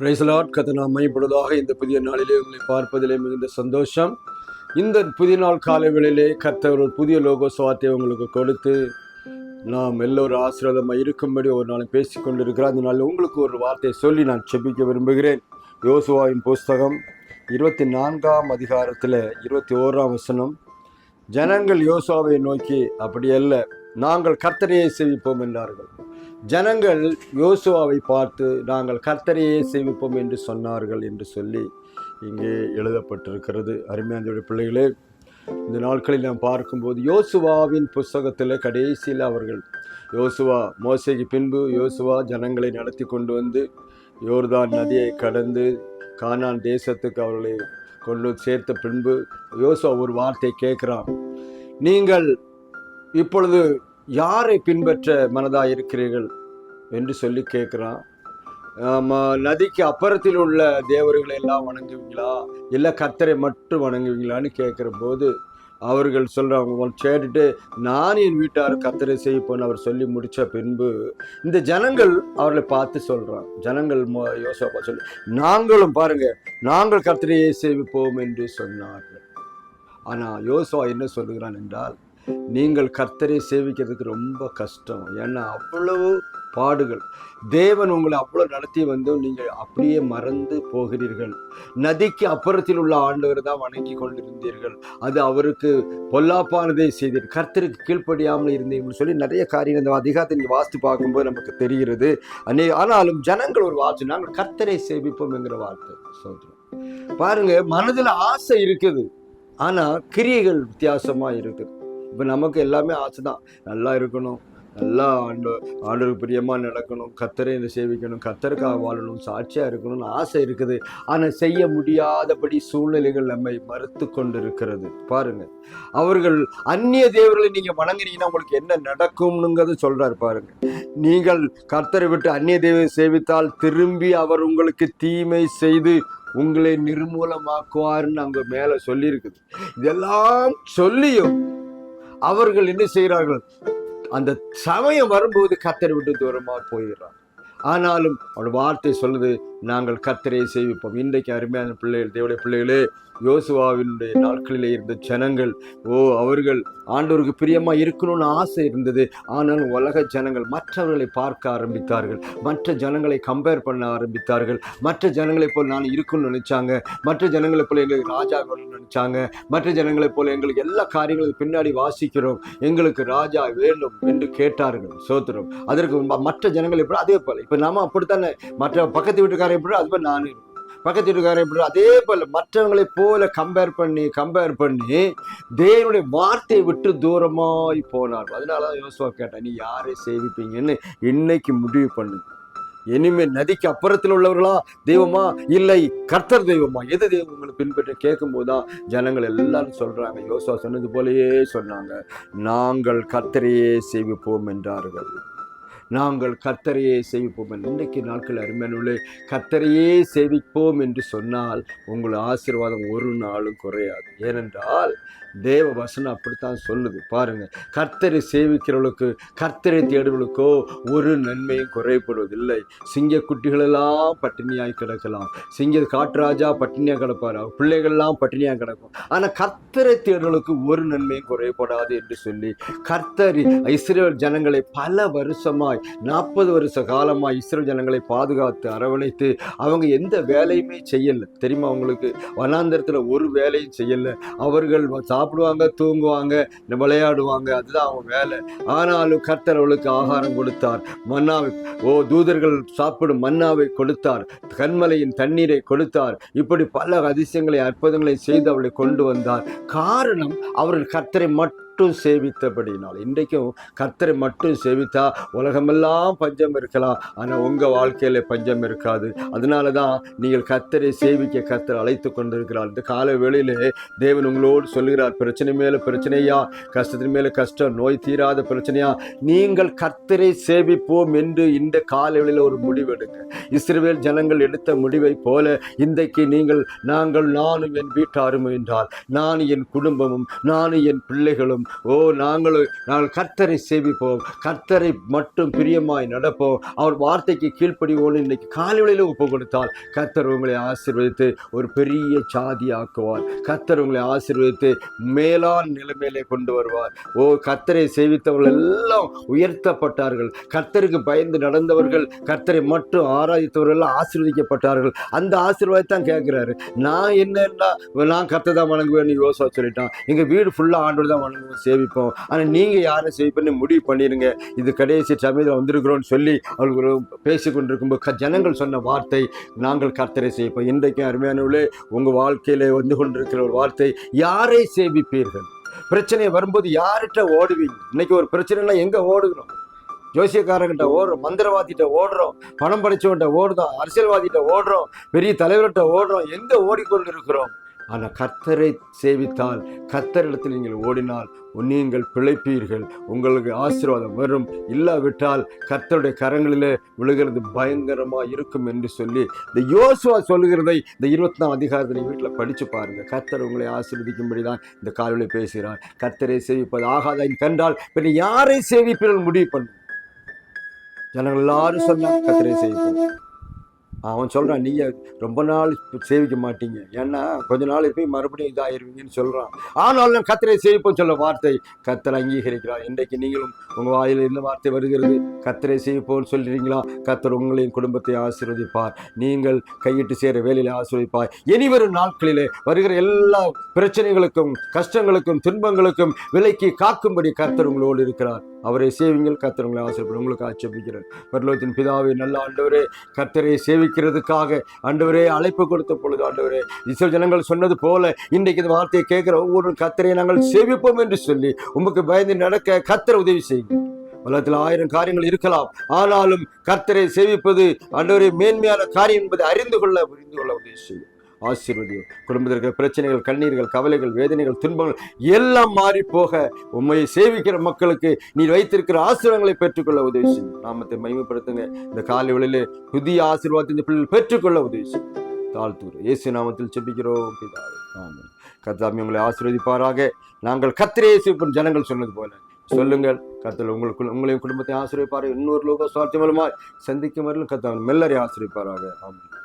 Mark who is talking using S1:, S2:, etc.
S1: பிரைசலாட் கதை நாம் மையப்படுவதாக இந்த புதிய நாளிலே உங்களை பார்ப்பதிலே மிகுந்த சந்தோஷம். இந்த புதிய நாள் காலை வேளையிலே கர்த்தர் ஒரு புதிய லோகோ சுவாத்தியை உங்களுக்கு கொடுத்து நாம் எல்லோரும் ஆசீர்வாதமாக இருக்கும்படி ஒரு நாள் பேசி கொண்டிருக்கிறோம் அந்த நாள் உங்களுக்கு ஒரு வார்த்தையை சொல்லி நான் செபிக்க விரும்புகிறேன். யோசுவாவின் புஸ்தகம் இருபத்தி நான்காம் அதிகாரத்தில் இருபத்தி ஓராம் வசனம். ஜனங்கள் யோசுவாவை நோக்கி அப்படி அல்ல நாங்கள் கர்த்தனையை சேவிப்போம் என்றார்கள். ஜனங்கள் யோசுவாவை பார்த்து நாங்கள் கர்த்தரையே சேமிப்போம் என்று சொன்னார்கள் என்று சொல்லி இங்கே எழுதப்பட்டிருக்கிறது. அருமையாந்தோட பிள்ளைகளே இந்த நாட்களில் நாம் பார்க்கும்போது யோசுவாவின் புஸ்தகத்தில் கடைசியில் அவர்கள் யோசுவா மோசைக்கு பின்பு யோசுவா ஜனங்களை நடத்தி கொண்டு வந்து யோர்தான் நதியை கடந்து கானான் தேசத்துக்கு அவர்களை கொண்டு சேர்த்த பின்பு யோசுவா ஒரு வார்த்தை கேட்குறான். நீங்கள் இப்பொழுது யாரை பின்பற்ற மனதாக இருக்கிறீர்கள் என்று சொல்லி கேட்குறான். நதிக்கு அப்புறத்தில் உள்ள தேவர்களை எல்லாம் வணங்குவீங்களா? இல்லை கத்தரை மட்டும் வணங்குவீங்களான்னு கேட்குற போது அவர்கள் சொல்கிறாங்க கேட்டுட்டு நான் என் வீட்டார் கத்தரை செய்யப்போன்னு அவர் சொல்லி முடித்த பின்பு இந்த ஜனங்கள் அவர்களை பார்த்து சொல்கிறாங்க ஜனங்கள் மோ- யோசுவா சொல்லி நாங்களும் பாருங்கள் நாங்கள் கர்த்தரையே சேவிப்போம் என்று சொன்னார்கள். ஆனால் யோசுவா என்ன சொல்லுகிறான் என்றால் நீங்கள் கர்த்தரை சேவிக்கிறதுக்கு ரொம்ப கஷ்டம். ஏன்னா அவ்வளவு பாடுகள். தேவன் உங்களை அவ்வளோ நடத்தி வந்தும் நீங்கள் அப்படியே மறந்து போகிறீர்கள். நதிக்கு அப்புறத்தில் உள்ள ஆண்டவர் தான் வணங்கி கொண்டிருந்தீர்கள். அது அவருக்கு பொல்லாப்பானதை செய்தீர். கர்த்தருக்கு கீழ்ப்படியாமல் இருந்தீங்கன்னு சொல்லி நிறைய காரியம் இந்த அதிகாரத்தை நீங்கள் வாசித்து பார்க்கும்போது நமக்கு தெரிகிறது. அநே ஆனாலும் ஜனங்கள் ஒரு வாழ்த்து நாங்கள் கர்த்தரை சேவிப்போம் என்கிற வார்த்தை. சொல்கிறோம் பாருங்க மனதில் ஆசை இருக்குது. ஆனால் கிரியைகள் வித்தியாசமாக இருக்குது. இப்போ நமக்கு எல்லாமே ஆசை தான் நல்லா இருக்கணும். நல்லா ஆண்டு ஆண்டவருக்கு பிரியமாக நடக்கணும். கத்தரை சேவிக்கணும். கத்தருக்காக வாழணும். சாட்சியாக இருக்கணும்னு ஆசை இருக்குது. ஆனால் செய்ய முடியாதபடி சூழ்நிலைகள் நம்மை மறுத்து கொண்டு இருக்கிறது பாருங்கள் அவர்கள் அந்நிய தேவர்களை நீங்கள் வணங்குறீங்கன்னா உங்களுக்கு என்ன நடக்கும்னுங்கிறது சொல்கிறார் பாருங்கள் நீங்கள் கர்த்தரை விட்டு அந்நிய தேவை சேவித்தால் திரும்பி அவர் உங்களுக்கு தீமை செய்து உங்களை நிர்மூலமாக்குவார்னு அங்கே மேலே சொல்லியிருக்குது. இதெல்லாம் சொல்லியும் அவர்கள் என்ன செய்கிறார்கள்? அந்த சமயம் வரும்போது கத்தரை விட்டு தூரமாக போயிடுறாங்க ஆனாலும் அவனோட வார்த்தை சொல்லுது நாங்கள் கத்தரையை சேவிப்போம். இன்றைக்கு அருமையான பிள்ளைகள் தேவடைய பிள்ளைகளே யோசுவாவினுடைய நாட்களிலே இருந்த ஜனங்கள் ஓ அவர்கள் ஆண்டவருக்கு பிரியமாக இருக்கணும்னு ஆசை இருந்தது. ஆனால் உலக ஜனங்கள் மற்றவர்களை பார்க்க ஆரம்பித்தார்கள். மற்ற ஜனங்களை கம்பேர் பண்ண ஆரம்பித்தார்கள். மற்ற ஜனங்களைப் போல் நான் இருக்கணும்னு நினச்சாங்க. மற்ற ஜனங்களைப் போல் எங்களுக்கு ராஜா வேணும்னு நினச்சாங்க. மற்ற ஜனங்களைப் போல் எங்களுக்கு எல்லா காரியங்களும் பின்னாடி வாசிக்கிறோம். எங்களுக்கு ராஜா வேண்டும் என்று கேட்டார்கள். சோத்திரம். அதற்கு மற்ற ஜனங்களை எப்படி அதே போல். இப்போ நாம அப்படித்தானே? மற்ற பக்கத்து வீட்டுக்காரர் எப்படி அது மாதிரி நானும் இருக்கேன். பக்கத்து வீட்டுக்காரர் எப்படி அதே போல மற்றவங்களை போல கம்பேர் பண்ணி கம்பேர் பண்ணி தேவனுடைய வார்த்தையை விட்டு தூரமாய் போனார் அதனால தான் யோசுவா கேட்டேன் நீ யாரை சேவிப்பீங்கன்னு இன்னைக்கு முடிவு பண்ணு. இனிமே நதிக்கு அப்புறத்தில் உள்ளவர்களா? தெய்வமா? இல்லை கர்த்தர் தெய்வமா? எது தெய்வம் உங்களை பின்பற்றி? கேட்கும் போதுதான் ஜனங்கள் எல்லாரும் சொல்றாங்க. யோசுவா சொன்னது போலயே சொன்னாங்க நாங்கள் கர்த்தரையே சேவிப்போம் என்றார்கள். நாங்கள் கத்தரையே சேவிப்போம். இன்னைக்கு இன்றைக்கு நாட்கள் அருமையானுள்ளே கர்த்தரையே சேவிப்போம் என்று சொன்னால் உங்கள் ஆசீர்வாதம் ஒரு நாளும் குறையாது. ஏனென்றால் தேவ வசனம் அப்படித்தான் சொல்லுது. பாருங்கள் கர்த்தரை சேவிக்கிறவளுக்கு கர்த்தரை தேடுவளுக்கோ ஒரு நன்மையும் குறைப்படுவதில்லை சிங்க குட்டிகளெல்லாம் பட்டினியாய் கிடக்கலாம். சிங்க காட்டுராஜா பட்டினியாக கிடப்பார். பிள்ளைகள்லாம் பட்டினியாக கிடக்கும். ஆனால் கர்த்தரை தேடுவளுக்கு ஒரு நன்மையும் குறைபடாது என்று சொல்லி கர்த்தர் இஸ்ரேல் ஜனங்களை பல வருஷமாய் நாற்பது வருஷ காலமாக இஸ்ரோ ஜனங்களை பாதுகாத்து அரவணைத்து அவங்க எந்த வேலையுமே செய்யலை. தெரியுமா அவங்களுக்கு வனாந்தரத்தில் ஒரு வேலையும் செய்யல. அவர்கள் சாப்பிடுவாங்க தூங்குவாங்க விளையாடுவாங்க. அதுதான் அவங்க வேலை. ஆனாலும் கர்த்தர் அவளுக்கு ஆகாரம் கொடுத்தார். மன்னாவை ஓ தூதர்கள் சாப்பிடும் மன்னாவை கொடுத்தார். கண்மலையின் தண்ணீரை கொடுத்தார். இப்படி பல அதிசயங்களை அற்புதங்களை செய்து அவளை கொண்டு வந்தார். காரணம் அவர்கள் கர்த்தரை மட்டும் மட்டும் சேவித்தபடினால் இன்றைக்கும் கர்த்தரை மட்டும் சேவித்தா உலகமெல்லாம் பஞ்சம் இருக்கலாம். ஆனால் உங்கள் வாழ்க்கையில் பஞ்சம் இருக்காது. அதனால தான் நீங்கள் கர்த்தரை சேவிக்க கர்த்தர் அழைத்து கொண்டிருக்கிறார். இந்த கால வேளையிலே தேவன் உங்களோடு சொல்லுகிறார் பிரச்சனை மேலே பிரச்சனையா? கஷ்டத்தின் மேலே கஷ்டம் நோய் தீராத பிரச்சனையா? நீங்கள் கர்த்தரை சேவிப்போம் என்று இந்த காலையில் ஒரு முடிவெடுங்க இஸ்ரேல் ஜனங்கள் எடுத்த முடிவை போல இன்றைக்கு நீங்கள் நாங்கள் நானும் என் வீட்டாரும் என்றால் நான் என் குடும்பமும் நானும் என் பிள்ளைகளும் ஓ நாங்கள் நாங்கள் கர்த்தரை சேவிப்போம். கர்த்தரை மட்டும் பிரியமாய் நடப்போம். அவர் வார்த்தைக்கு கீழ்ப்படிவோன்னு இன்னைக்கு காலையில ஒப்பு கொடுத்தால் கர்த்தர் உங்களை ஆசீர்வதித்து ஒரு பெரிய சாதி ஆக்குவார் கர்த்தர் உங்களை ஆசீர்வதித்து மேலான் நிலைமையிலே கொண்டு வருவார். ஓ கர்த்தரை சேவித்தவர்கள் எல்லாம் உயர்த்தப்பட்டார்கள். கர்த்தருக்கு பயந்து நடந்தவர்கள் கர்த்தரை மட்டும் ஆராதித்தவர்கள் எல்லாம் ஆசீர்வதிக்கப்பட்டார்கள். அந்த ஆசீர்வாதத்தான் கேட்குறாரு. நான் என்னன்னா நான் கர்த்தர் தான் வணங்குவேன் யோசா சொல்லிட்டான். எங்க வீடு ஃபுல்லாக ஆண்டோடு தான் வணங்குவேன் சேவிப்போம். ஆனா நீங்க யாரை சேவிப்பேன்னு முடிவு பண்ணிருங்க. இது கடைசி சமயத்தில் வந்திருக்கிறோன்னு சொல்லி அவர்கள் பேசி கொண்டிருக்கும்போது ஜனங்கள் சொன்ன வார்த்தை நாங்கள் கர்த்தரை சேவிப்போம். இன்றைக்கும் அருமையானவர்களே உங்கள் வாழ்க்கையில் வந்து கொண்டிருக்கிற ஒரு வார்த்தை யாரை சேவிப்பீர்கள்? பிரச்சனை வரும்போது யார்கிட்ட ஓடுவீங்க? இன்னைக்கு ஒரு பிரச்சனைனா எங்கே ஓடுகிறோம்? ஜோசியக்காரங்கிட்ட ஓடுறோம் மந்திரவாதிகிட்ட ஓடுறோம் பணம் படைச்சவன்கிட்ட ஓடுறோம் அரசியல்வாதிகிட்ட ஓடுறோம் பெரிய தலைவர்கிட்ட ஓடுறோம் எங்கே ஓடிக்கொண்டு இருக்கிறோம் ஆனால் கர்த்தரை சேவித்தால் கர்த்தரிடத்தில் நீங்கள் ஓடினால் நீங்கள் பிழைப்பீர்கள். உங்களுக்கு ஆசீர்வாதம் வரும். இல்லாவிட்டால் கர்த்தருடைய கரங்களிலே விழுகிறது பயங்கரமாக இருக்கும் என்று சொல்லி இந்த யோசுவா சொல்லுகிறதை இந்த இருபத்தி நாலு அதிகாரத்தை வீட்டில் படித்து பாருங்கள் கர்த்தர் உங்களை ஆசீர்வதிக்கும்படி தான் இந்த காலையில் பேசுகிறார். கர்த்தரை சேவிப்பது ஆகாத கண்டால் பின்ன யாரை சேவிப்பீர்கள்? முடிவு பண்ணும் ஜனங்கள் எல்லாரும் சொன்னால் கர்த்தரை சேவிப்போம். அவன் சொல்கிறான் நீங்கள் ரொம்ப நாள் சேவிக்க மாட்டீங்க. ஏன்னா கொஞ்ச நாள் போய் மறுபடியும் இதாயிருவீங்கன்னு சொல்கிறான் ஆனாலும் கத்தரை சேவிப்போம் சொல்ல வார்த்தை கத்தரை அங்கீகரிக்கிறார். இன்றைக்கு நீங்களும் உங்கள் வாயில் இந்த வார்த்தை வருகிறது. கத்தரை சேவிப்போம்னு சொல்கிறீங்களா கத்தர் உங்களையும் குடும்பத்தை ஆசீர்வதிப்பார். நீங்கள் கையிட்டு சேர வேலையில் ஆசீர்வதிப்பார். இனி வரும் நாட்களிலே வருகிற எல்லா பிரச்சனைகளுக்கும் கஷ்டங்களுக்கும் துன்பங்களுக்கும் விலைக்கு காக்கும்படி கர்த்தர் உங்களோடு இருக்கிறார். அவரை சேவிங்கள். கத்திரங்களை உங்களை உங்களுக்கு ஆட்சேபிக்கிறேன். பரலோகத்தின் பிதாவை நல்ல ஆண்டவரே கர்த்தரை சேவிக்கிறதுக்காக ஆண்டவரே அழைப்பு கொடுத்த பொழுது ஆண்டவரே இசை ஜனங்கள் சொன்னது போல இன்றைக்கு இந்த வார்த்தையை கேட்குற ஒவ்வொரு கத்தரை நாங்கள் சேவிப்போம் என்று சொல்லி உமக்கு பயந்து நடக்க கர்த்தர் உதவி செய்யுங்க உலகத்தில் ஆயிரம் காரியங்கள் இருக்கலாம். ஆனாலும் கர்த்தரை சேவிப்பது ஆண்டவரை மேன்மையான காரியம் என்பதை அறிந்து கொள்ள புரிந்து கொள்ள உதவி செய்யும். ஆசீர்வதியும். குடும்பத்தில் பிரச்சனைகள் கண்ணீர்கள் கவலைகள் வேதனைகள் துன்பங்கள் எல்லாம் மாறி போக உண்மையை சேவிக்கிற மக்களுக்கு நீ வைத்திருக்கிற ஆசீர்வாதங்களை பெற்றுக்கொள்ள உதவி செய்யும். நாமத்தை மகிமைப்படுத்துங்க. இந்த காலை வேளையிலே புதிய ஆசீர்வாதத்தை இந்த பிள்ளைகள் பெற்றுக்கொள்ள உதவி செய்யும். தாழ்த்தூர் இயேசு நாமத்தில் செபிக்கிறோம் பிதாவே. ஆமென். உங்களை ஆசீர்வதிப்பாராக. நாங்கள் கத்திரே ஜனங்கள் சொன்னது போல. சொல்லுங்கள் கத்தல் உங்களுக்கு உங்களையும் குடும்பத்தை ஆசீர்வதிப்பாரு இன்னொரு லோக சுவார்த்தி மூலமாய் சந்திக்கும் வரலும் கர்த்தாவின் மெல்லரை ஆசிரியப்பாராக ஆமாம்